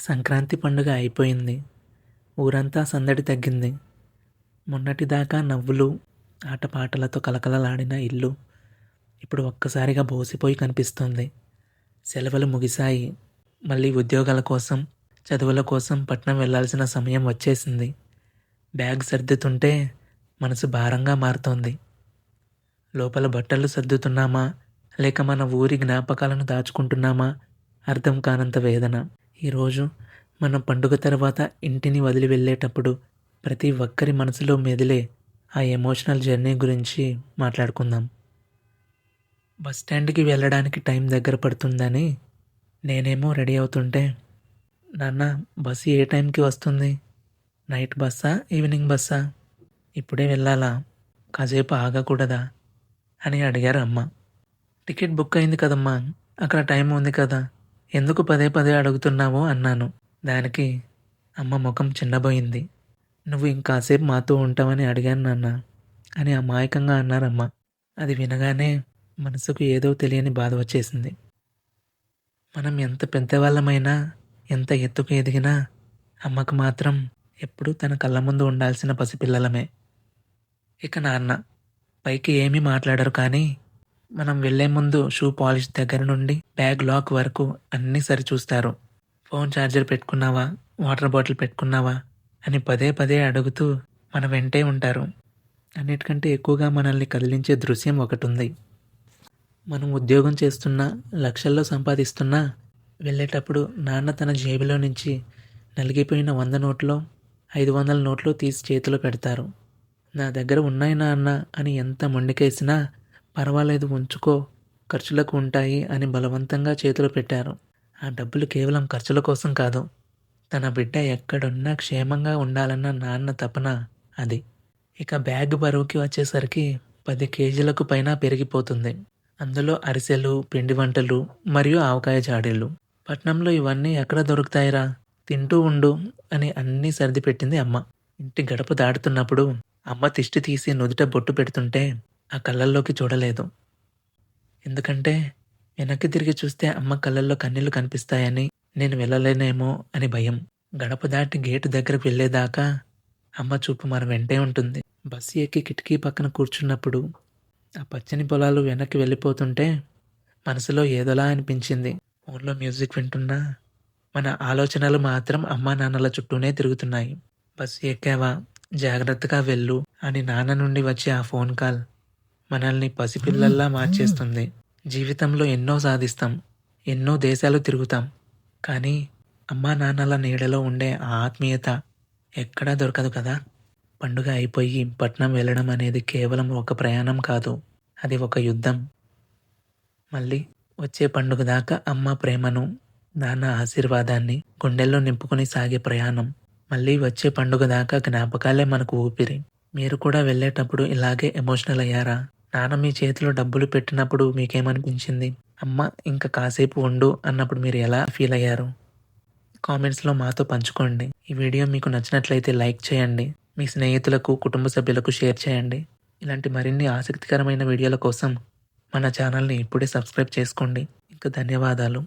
సంక్రాంతి పండుగ అయిపోయింది. ఊరంతా సందడి తగ్గింది. మొన్నటిదాకా నవ్వులు ఆటపాటలతో కలకలలాడిన ఇల్లు ఇప్పుడు ఒక్కసారిగా బోసిపోయి కనిపిస్తుంది. సెలవులు ముగిశాయి. మళ్ళీ ఉద్యోగాల కోసం చదువుల కోసం పట్నం వెళ్ళాల్సిన సమయం వచ్చేసింది. బ్యాగ్ సర్దుతుంటే మనసు భారంగా మారుతోంది. లోపల బట్టలు సర్దుతున్నామా? లేక మన ఊరి జ్ఞాపకాలను దాచుకుంటున్నామా? అర్థం కానంత వేదన. ఈరోజు మన పండుగ తర్వాత ఇంటిని వదిలి వెళ్ళేటప్పుడు ప్రతి ఒక్కరి మనసులో మెదిలే ఆ ఎమోషనల్ జర్నీ గురించి మాట్లాడుకుందాం. బస్ స్టాండ్కి వెళ్ళడానికి టైం దగ్గర పడుతుందని నేనేమో రెడీ అవుతుంటే నాన్న బస్సు ఏ టైంకి వస్తుంది? నైట్ బస్సా ఈవినింగ్ బస్సా? ఇప్పుడే వెళ్ళాలా? కాసేపు ఆగకూడదా? అని అడిగారు అమ్మ. టికెట్ బుక్ అయింది కదమ్మా అక్కడ టైం ఉంది కదా ఎందుకు పదే పదే అడుగుతున్నావో అన్నాను. దానికి అమ్మ ముఖం చిన్నబోయింది. నువ్వు ఇంకాసేపు మాతో ఉంటావని అడిగాను నాన్న. అని అమాయకంగా అన్నారమ్మ. అది వినగానే మనసుకు ఏదో తెలియని బాధ వచ్చేసింది. మనం ఎంత పెద్దవాళ్ళమైనా ఎంత ఎత్తుకు ఎదిగినా అమ్మకు మాత్రం ఎప్పుడూ తన కళ్ళ ముందు ఉండాల్సిన పసిపిల్లలమే. ఇక నాన్న పైకి ఏమీ మాట్లాడరు కానీ మనం వెళ్ళే ముందు షూ పాలిష్ దగ్గర నుండి బ్యాగ్ లాక్ వరకు అన్నీ సరిచూస్తారు. ఫోన్ ఛార్జర్ పెట్టుకున్నావా? వాటర్ బాటిల్ పెట్టుకున్నావా? అని పదే పదే అడుగుతూ మన వెంటే ఉంటారు. అన్నిటికంటే ఎక్కువగా మనల్ని కదిలించే దృశ్యం ఒకటి ఉంది మనం ఉద్యోగం చేస్తున్నా లక్షల్లో సంపాదిస్తున్నా వెళ్ళేటప్పుడు నాన్న తన జేబులో నుంచి నలిగిపోయిన వంద నోట్లో ఐదు వందల నోట్లు తీసి చేతిలో పెడతారు. నా దగ్గర ఉన్నాయి నాన్న అని ఎంత మొండికేసినా పర్వాలేదు ఉంచుకో. ఖర్చులకు ఉంటాయి అని బలవంతంగా చేతులు పెట్టారు. ఆ డబ్బులు కేవలం ఖర్చుల కోసం కాదు. తన బిడ్డ ఎక్కడున్నా క్షేమంగా ఉండాలన్న నాన్న తపన అది. ఇక బ్యాగ్ బరువుకి వచ్చేసరికి పది కేజీలకు పైన పెరిగిపోతుంది. అందులో అరిసెలు పిండి వంటలు మరియు ఆవకాయ జాడీలు. పట్నంలో ఇవన్నీ ఎక్కడ దొరుకుతాయిరా? తింటూ ఉండు అని అన్నీ సర్ది పెట్టింది అమ్మ. ఇంటి గడప దాటుతున్నప్పుడు అమ్మ తిష్టి తీసి నుదుట బొట్టు పెడుతుంటే ఆ కళ్ళల్లోకి చూడలేదు. ఎందుకంటే వెనక్కి తిరిగి చూస్తే అమ్మ కళ్ళల్లో కన్నీళ్ళు కనిపిస్తాయని నేను వెళ్ళలేనేమో అని భయం. గడప దాటి గేటు దగ్గరకు వెళ్ళేదాకా అమ్మ చూపు మన వెంటే ఉంటుంది. బస్సు ఎక్కి కిటికీ పక్కన కూర్చున్నప్పుడు ఆ పచ్చని పొలాలు వెనక్కి వెళ్ళిపోతుంటే మనసులో ఏదోలా అనిపించింది. ఫోన్లో మ్యూజిక్ వింటున్నా మన ఆలోచనలు మాత్రం అమ్మా నాన్నల చుట్టూనే తిరుగుతున్నాయి. బస్సు ఎక్కావా? జాగ్రత్తగా వెళ్ళు అని నాన్న నుండి వచ్చే ఆ ఫోన్ కాల్ మనల్ని పసిపిల్లల్లా మార్చేస్తుంది. జీవితంలో ఎన్నో సాధిస్తాం ఎన్నో దేశాలు తిరుగుతాం. కానీ అమ్మా నాన్నల నీడలో ఉండే ఆ ఆత్మీయత ఎక్కడా దొరకదు కదా? పండుగ అయిపోయి పట్నం వెళ్ళడం అనేది కేవలం ఒక ప్రయాణం కాదు అది ఒక యుద్ధం. మళ్ళీ వచ్చే పండుగ దాకా అమ్మ ప్రేమను నాన్న ఆశీర్వాదాన్ని గుండెల్లో నింపుకొని సాగే ప్రయాణం. మళ్ళీ వచ్చే పండుగ దాకా జ్ఞాపకాలే మనకు ఊపిరి. మీరు కూడా వెళ్ళేటప్పుడు ఇలాగే ఎమోషనల్ అయ్యారా? నాన్న మీ చేతిలో డబ్బులు పెట్టినప్పుడు మీకేమనిపించింది? అమ్మ ఇంకా కాసేపు ఉండు అన్నప్పుడు మీరు ఎలా ఫీల్ అయ్యారు? కామెంట్స్లో మాతో పంచుకోండి. ఈ వీడియో మీకు నచ్చినట్లయితే లైక్ చేయండి. మీ స్నేహితులకు కుటుంబ సభ్యులకు షేర్ చేయండి. ఇలాంటి మరిన్ని ఆసక్తికరమైన వీడియోల కోసం మన ఛానల్ని ఇప్పుడే సబ్స్క్రైబ్ చేసుకోండి. ఇంకా ధన్యవాదాలు.